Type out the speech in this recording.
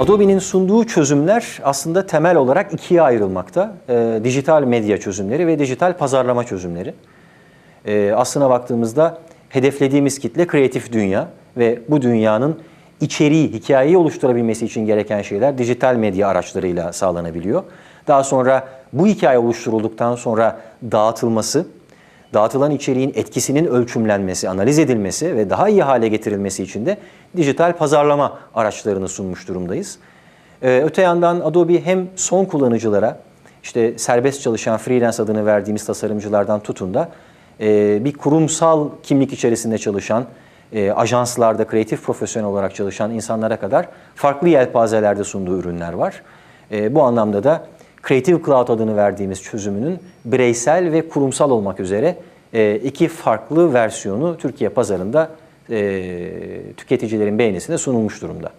Adobe'nin sunduğu çözümler aslında temel olarak ikiye ayrılmakta. Ee, dijital medya çözümleri ve dijital pazarlama çözümleri. Ee, aslına baktığımızda hedeflediğimiz kitle kreatif dünya ve bu dünyanın içeriği, hikayeyi oluşturabilmesi için gereken şeyler dijital medya araçlarıyla sağlanabiliyor. Daha sonra bu hikaye oluşturulduktan sonra dağıtılması, dağıtılan içeriğin etkisinin ölçümlenmesi, analiz edilmesi ve daha iyi hale getirilmesi için de dijital pazarlama araçlarını sunmuş durumdayız. Ee, öte yandan Adobe hem son kullanıcılara, işte serbest çalışan freelance adını verdiğimiz tasarımcılardan tutun da e, bir kurumsal kimlik içerisinde çalışan, e, ajanslarda kreatif profesyonel olarak çalışan insanlara kadar farklı yelpazelerde sunduğu ürünler var. E, bu anlamda da Creative Cloud adını verdiğimiz çözümünün bireysel ve kurumsal olmak üzere e, iki farklı versiyonu Türkiye pazarında e, tüketicilerin beğenisine sunulmuş durumda.